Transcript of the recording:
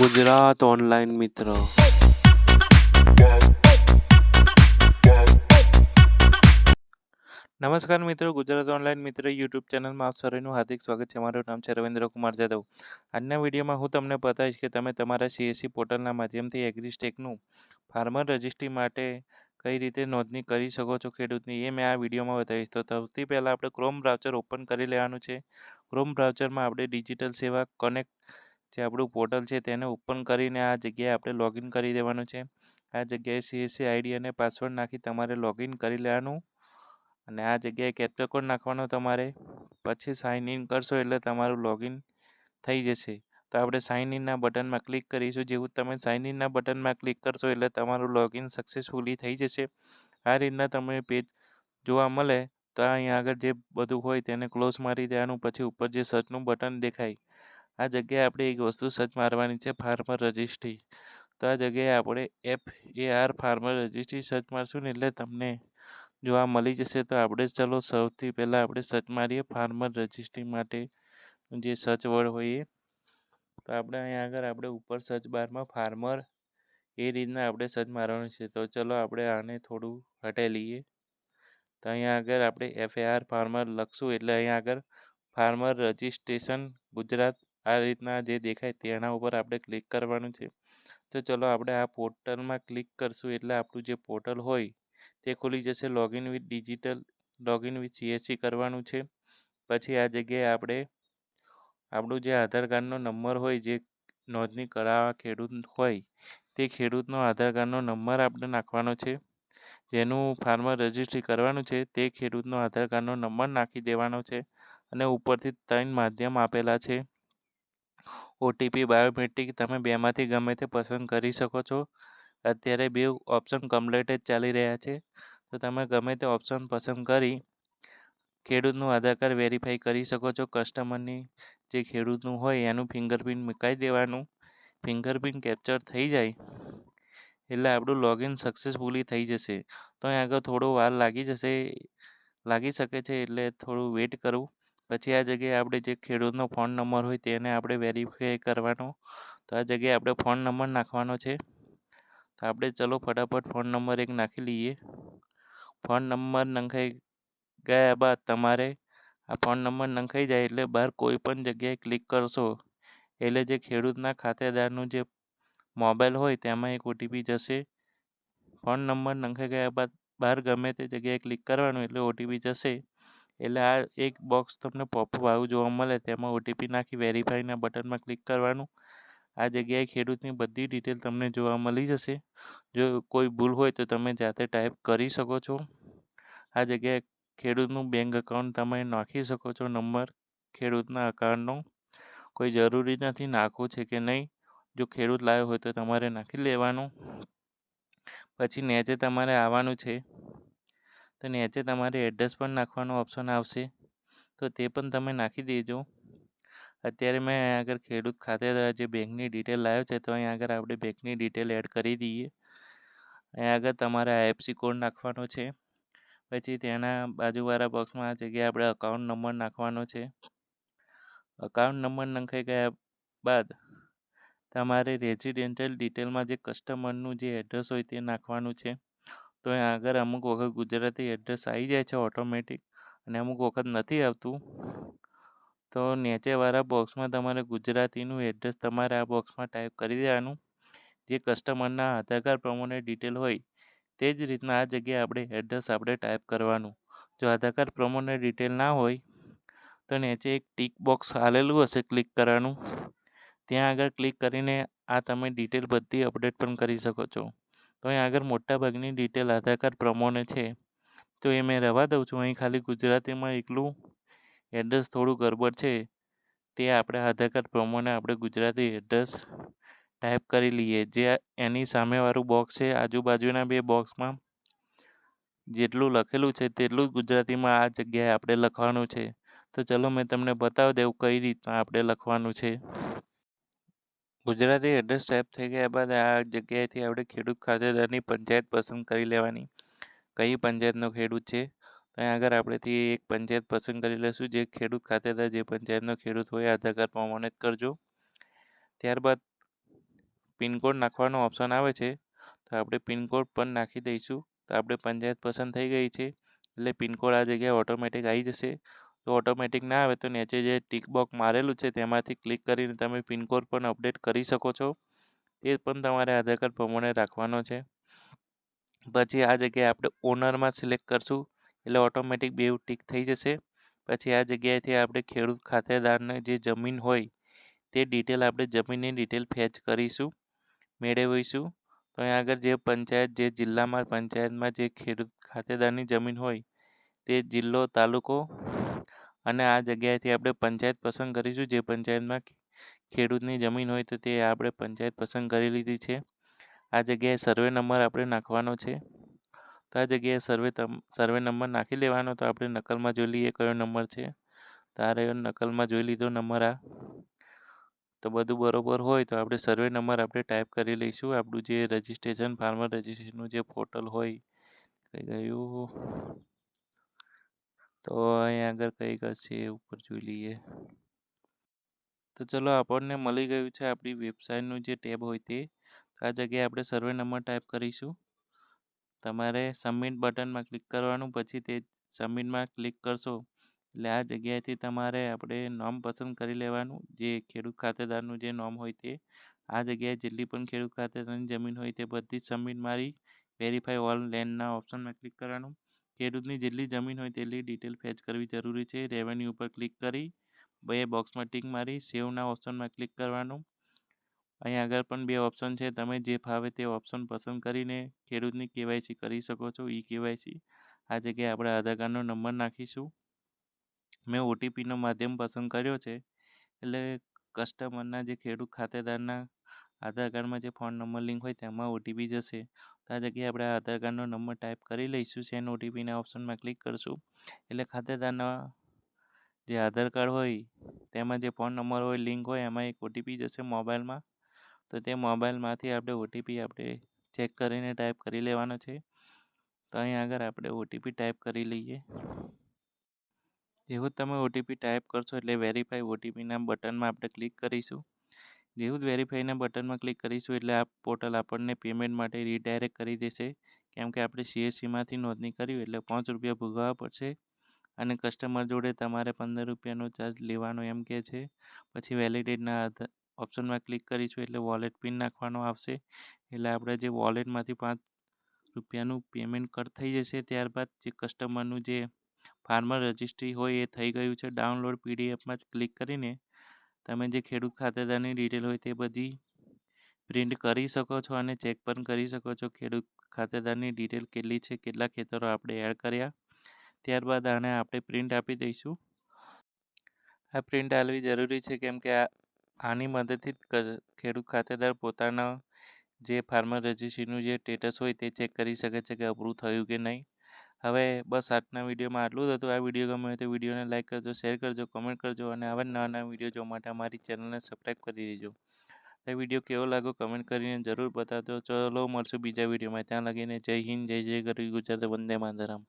Gujarat online મિત્ર. નમસ્કાર મિત્રો, ગુજરાત ઓનલાઈન મિત્ર યુટ્યુબ ચેનલમાં આપ સૌનું હાર્દિક સ્વાગત છે. મારું નામ છે રવિન્દ્ર કુમાર જાદવ. આજના વિડીયોમાં હું તમને બતાવીશ કે તમે તમારા સીએસસી પોર્ટલના માધ્યમથી એગ્રીસ્ટેકનું ફાર્મર રજિસ્ટ્રી માટે કઈ રીતે નોંધણી કરી શકો છો ખેડૂતની, એ મેં આ વિડીયોમાં બતાવીશ. તો સૌથી પહેલાં આપણે ક્રોમ બ્રાઉચર ઓપન કરી લેવાનું છે. ક્રોમ બ્રાઉચરમાં આપણે ડિજિટલ સેવા કનેક્ટ જે આપણું પોર્ટલ છે તેને ઓપન કરીને આ જગ્યાએ આપણે લોગિન કરી દેવાનું છે. આ જગ્યાએ સીએસસી આઈડી અને પાસવર્ડ નાખી તમારે લોગિન કરી લેવાનું અને આ જગ્યાએ કેપ્ચર નાખવાનો તમારે. પછી સાઇન ઇન કરશો એટલે તમારું લોગિન થઈ જશે. તો આપણે સાઇન ઇનના બટનમાં ક્લિક કરીશું. જેવું તમે સાઇન ઇનના બટનમાં ક્લિક કરશો એટલે તમારું લોગિન સક્સેસફુલી થઈ જશે. આ રીતના તમે પેજ જોવા મળે તો અહીંયા આગળ જે બધું હોય તેને ક્લોઝ મારી દેવાનું. પછી ઉપર જે સર્ચનું બટન દેખાય આ જગ્યાએ આપણે એક વસ્તુ સર્ચ મારવાની છે, ફાર્મર રજિસ્ટ્રી. તો આ જગ્યાએ આપણે F A R farmer registry search મારશું ને એટલે તમને જોવા મળી જશે તો આપણે ચલો સૌથી પહેલાં આપણે સર્ચ મારીએ ફાર્મર રજિસ્ટ્રી માટે જે સર્ચ વર્ડ હોય એ. તો આપણે અહીંયા આગળ આપણે ઉપર સર્ચ બારમાં ફાર્મર એ રીતના આપણે સર્ચ મારવાનું છે. તો ચલો આપણે આને થોડું હટાવી લઈએ તો અહીંયા આગળ આપણે એફ ફાર્મર લખશું એટલે અહીંયા આગળ ફાર્મર રજિસ્ટ્રેશન ગુજરાત આ રીતના જે દેખાય તેના ઉપર આપણે ક્લિક કરવાનું છે. તો ચલો આપણે આ પોર્ટલમાં ક્લિક કરશું એટલે આપણું જે પોર્ટલ હોય તે ખુલી જશે login with digital login with CSC કરવાનું છે. પછી આ જગ્યાએ આપણે આપણું જે આધાર કાર્ડનો નંબર હોય જે નોંધણી કરાવવા ખેડૂત હોય તે ખેડૂતનો આધાર કાર્ડનો નંબર આપણે નાખવાનો છે. જેનું ફાર્મર રજિસ્ટ્રી કરવાનું છે તે ખેડૂતનો આધાર કાર્ડનો નંબર નાખી દેવાનો છે અને ઉપરથી ત્રણ માધ્યમ આપેલા છે. ઓટીપી બાયોમેટ્રિક તમે બેમાંથી ગમે તે પસંદ કરી શકો છો. અત્યારે બે ઓપ્શન કમ્પ્લેટ જ ચાલી રહ્યા છે. તો તમે ગમે તે ઓપ્શન પસંદ કરી ખેડૂતનું આધાર કાર્ડ વેરીફાઈ કરી શકો છો કસ્ટમરની જે ખેડૂતનું હોય એનું ફિંગરપ્રિન્ટ મૂકાઈ દેવાનું. ફિંગરપ્રિન્ટ કેપ્ચર થઈ જાય. એટલે આપણું લોગિન સક્સેસફુલી થઈ જશે. તો અહીં આગળ થોડો વાર લાગી જશે. લાગી શકે છે એટલે થોડું વેટ કરવું પછી આ જગ્યાએ આપણે જે ખેડૂતનો ફોન નંબર હોય તેને આપણે વેરીફાઈ કરવાનો. તો આ જગ્યાએ આપણે ફોન નંબર નાખવાનો છે. તો આપણે ચલો ફટાફટ ફોન નંબર એક નાખી લઈએ. ફોન નંબર નંખાઈ ગયા બાદ તમારે આ ફોન નંબર નંખાઈ જાય એટલે બહાર કોઈ પણ જગ્યાએ ક્લિક કરશો એટલે જે ખેડૂતના ખાતેદારનું જે મોબાઈલ હોય તેમાં એક ઓટીપી જશે. ફોન નંબર નંખાઈ ગયા બાદ બહાર ગમે તે જગ્યાએ ક્લિક કરવાનું એટલે ઓટીપી જશે. એટલે આ એક બોક્સ તમને પોપઅપ આવું જોવા મળે, તેમાં ઓટીપી નાખી વેરીફાઈના બટનમાં ક્લિક કરવાનું. આ જગ્યાએ ખેડૂતની બધી ડિટેલ તમને જોવા મળી જશે. જો કોઈ ભૂલ હોય તો તમે જાતે ટાઈપ કરી શકો છો. આ જગ્યાએ ખેડૂતનું બેંક એકાઉન્ટ તમે નાખી શકો છો, નંબર ખેડૂતના અકાઉન્ટનો કોઈ જરૂરી નથી નાખવું છે કે નહીં. જો ખેડૂત લાવ્યો હોય તો તમારે નાખી લેવાનું. પછી નેચે તમારે આવવાનું છે. તો નીચે તમારે એડ્રેસ પણ નાખવાનો ઓપ્શન આવશે. તો તે પણ તમે નાખી દેજો. અત્યારે મેં અહીં આગળ ખેડૂત ખાતે જે બેંકની ડિટેલ લાવ્યો છે, તો અહીંયા આગળ આપણે બેંકની ડિટેલ એડ કરી દઈએ. અહીંયા આગળ તમારે આઈએફસી કોડ નાખવાનો છે. પછી તેના બાજુવાળા બોક્સમાં આ જગ્યાએ આપણે અકાઉન્ટ નંબર નાખવાનો છે. અકાઉન્ટ નંબર નંખાઈ ગયા બાદ તમારે રેઝિડેન્ટલ ડિટેલમાં જે કસ્ટમરનું જે એડ્રેસ હોય તે નાખવાનું છે. તો અહીંયા આગળ અમુક વખત ગુજરાતી એડ્રેસ આવી જાય છે ઓટોમેટિક અને અમુક વખત નથી આવતું. તો નીચેવાળા બોક્સમાં તમારે ગુજરાતીનું એડ્રેસ તમારે આ બોક્સમાં ટાઈપ કરી દેવાનું. જે કસ્ટમરના આધાર કાર્ડ પ્રમાણે ડિટેલ હોય, તે જ રીતના આ જગ્યાએ આપણે એડ્રેસ આપણે ટાઈપ કરવાનું. જો આધાર કાર્ડ પ્રમાણે ડિટેલ ના હોય, તો નીચે એક ટીક બોક્સ આલેલું હશે ક્લિક કરવાનું. ત્યાં આગળ ક્લિક કરીને આ તમે ડિટેલ બધી અપડેટ પણ કરી શકો છો. તો અહીં આગળ મોટાભાગની ડિટેલ આધાર કાર્ડ પ્રમાણે છે. તો એ મેં રહેવા દઉં છું. અહીં ખાલી ગુજરાતીમાં એકલું એડ્રેસ થોડું ગરબડ છે. તે આપણે આધાર કાર્ડ પ્રમાણે આપણે ગુજરાતી એડ્રેસ ટાઈપ કરી લઈએ. જે એની સામેવાળું બોક્સ છે. આજુબાજુના બે બોક્સમાં જેટલું લખેલું છે તેટલું જ ગુજરાતીમાં આ જગ્યાએ આપણે લખવાનું છે. તો ચલો મેં તમને બતાવી દઉં કઈ રીતના આપણે લખવાનું છે. ગુજરાતી એડ્રેસ ટાઈપ થઈ ગયા બાદ આ જગ્યાએથી આપણે ખેડૂત ખાતેદારની પંચાયત પસંદ કરી લેવાની. કઈ પંચાયતનો ખેડૂત છે? ત્યાં આગળ આપણેથી એક પંચાયત પસંદ કરી લઈશું. જે ખેડૂત ખાતેદાર જે પંચાયતનો ખેડૂત હોય આધાર કાર્ડ પ્રમાણે કરજો. ત્યારબાદ પિનકોડ નાખવાનો ઓપ્શન આવે છે. તો આપણે પિનકોડ પણ નાખી દઈશું. તો આપણે પંચાયત પસંદ થઈ ગઈ છે. એટલે પિનકોડ આ જગ્યાએ ઓટોમેટિક આવી જશે. તો ઓટોમેટિક ના આવે તો નીચે જે ટીક બોક્સ મારેલું છે તેમાંથી ક્લિક કરીને તમે પિનકોડ પણ અપડેટ કરી શકો છો. તે પણ તમારે આધાર કાર્ડ પ્રમાણે રાખવાનો છે. પછી આ જગ્યાએ આપણે ઓનરમાં સિલેક્ટ કરશું, એટલે ઓટોમેટિક બેવ ટીક થઈ જશે. પછી આ જગ્યાએથી આપણે ખેડૂત ખાતેદારને જે જમીન હોય, તે ડિટેલ આપણે જમીનની ડિટેલ ફેચ કરીશું, મેળવીશું. તો અહીંયા આગળ જે પંચાયત, જે જિલ્લામાં પંચાયતમાં જે ખેડૂત ખાતેદારની જમીન હોય, તે જિલ્લો, તાલુકો અને આ જગ્યાએથી આપણે પંચાયત પસંદ કરીશું. જે પંચાયતમાં ખેડૂતની જમીન હોય તો તે આપણે પંચાયત પસંદ કરી લીધી છે. આ જગ્યાએ સર્વે નંબર આપણે નાખવાનો છે. તો આ જગ્યાએ સર્વે સર્વે નંબર નાખી લેવાનો તો આપણે નકલમાં જોઈ લઈએ કયો નંબર છે. તો આ રહ્યો નકલમાં જોઈ લીધો નંબર આ. તો બધું બરોબર હોય તો આપણે સર્વે નંબર આપણે ટાઈપ કરી લઈશું. આપણું જે રજિસ્ટ્રેશન, ફાર્મર રજિસ્ટ્રેશનનું જે પોર્ટલ હોય, કઈ ગયું? તો અહીંયા આગળ કઈ કરશે ઉપર જોઈ લઈએ તો ચલો આપણને મળી ગયું છે આપણી વેબસાઇટનું જે ટેબ હોય તે આ જગ્યાએ આપણે સર્વે નંબર ટાઈપ કરીશું તમારે સબમિટ બટનમાં ક્લિક કરવાનું, પછી તે સબમિટમાં ક્લિક કરશો, એટલે આ જગ્યાએથી તમારે આપણે નોમ પસંદ કરી લેવાનું, જે ખેડૂત ખાતેદારનું જે નોમ હોય તે, આ જગ્યાએ જેટલી પણ ખેડૂત ખાતેદારની જમીન હોય તે બધી જ સબમિટ મારી વેરીફાઈ ઓલ લેન્ડના ઓપ્શનમાં ક્લિક કરવાનું. ખેડૂતની જેટલી જમીન હોય તેટલી ડિટેલ ફેચ કરવી જરૂરી છે. રેવન્યુ ઉપર ક્લિક કરી, બે બોક્સમાં ટીક મારી, સેવના ઓપ્શનમાં ક્લિક કરવાનું. અહીં આગળ પણ બે ઓપ્શન છે. તમે જે ફાવે તે ઓપ્શન પસંદ કરીને ખેડૂતની કેવાયસી કરી શકો છો ઈ કેવાયસી આ જગ્યાએ આપણે આધાર કાર્ડનો નંબર નાખીશું. મેં ઓટીપીનો માધ્યમ પસંદ કર્યો છે. એટલે કસ્ટમરના જે ખેડૂત ખાતેદારના આધાર કાર્ડમાં જે ફોન નંબર લિંક હોય તેમાં ઓટીપી જશે. તો આ જગ્યાએ આપણે આધાર કાર્ડનો નંબર ટાઈપ કરી લઈશું. સેન ઓટીપીના ઓપ્શનમાં ક્લિક કરશું. એટલે ખાતેદારના જે આધાર કાર્ડ હોય, તેમાં જે ફોન નંબર હોય, લિંક હોય, એમાં એક ઓટીપી જશે મોબાઈલમાં. તો તે મોબાઈલમાંથી આપણે ઓટીપી આપણે ચેક કરીને ટાઈપ કરી લેવાનો છે. તો અહીં આગળ આપણે ઓટીપી ટાઈપ કરી લઈએ. જેવું તમે ઓટીપી ટાઈપ કરશો એટલે વેરીફાઈ ઓટીપીના બટનમાં આપણે ક્લિક કરીશું. જેવું જ વેરીફાઈના બટનમાં ક્લિક કરીશું એટલે આ પોર્ટલ આપણને પેમેન્ટ માટે રીડાયરેક્ટ કરી દેશે. કેમ કે આપણે સીએસસીમાંથી નોંધણી કર્યું એટલે પાંચ રૂપિયા ભોગવવા પડશે. અને કસ્ટમર જોડે તમારે પંદર રૂપિયાનો ચાર્જ લેવાનો એમ કે છે. પછી વેલિડેટના ઓપ્શનમાં ક્લિક કરીશું એટલે વોલેટ પિન નાખવાનો આવશે. એટલે આપણે જે વોલેટમાંથી પાંચ રૂપિયાનું પેમેન્ટ કટ થઈ જશે ત્યારબાદ જે કસ્ટમરનું જે ફાર્મર રજિસ્ટ્રી હોય એ થઈ ગયું છે. ડાઉનલોડ પીડીએફમાં ક્લિક કરીને તમે જે ખેડૂત ખાતેદારની ડિટેલ હોય તે બધી પ્રિન્ટ કરી શકો છો અને ચેક પણ કરી શકો છો ખેડૂત ખાતેદારની ડિટેલ કેટલી છે, કેટલા ખેતરો આપણે એડ કર્યા. ત્યારબાદ આને આપણે પ્રિન્ટ આપી દઈશું. આ પ્રિન્ટ આલવી જરૂરી છે કેમ કે આની મદદથી ખેડૂત ખાતેદાર પોતાના જે ફાર્મર રજિસ્ટ્રીનું જે સ્ટેટસ હોય તે ચેક કરી શકે છે કે અપ્રૂવ થયું કે નહીં. હવે બસ આજના વિડીયોમાં આટલું જ હતું. આ વીડિયો ગમે તો વિડીયોને લાઇક કરજો, શેર કરજો, કમેન્ટ કરજો અને આવા નવા નવા વીડિયો જોવા માટે અમારી ચેનલને સબસ્ક્રાઈબ કરી દેજો. એ વીડિયો કેવો લાગ્યો કમેન્ટ કરીને જરૂર બતાવજો. ચલો મળશું બીજા વિડીયોમાં. ત્યાં લગીને જય હિન્દ, જય જય ગરવી ગુજરાત, વંદે માતરમ.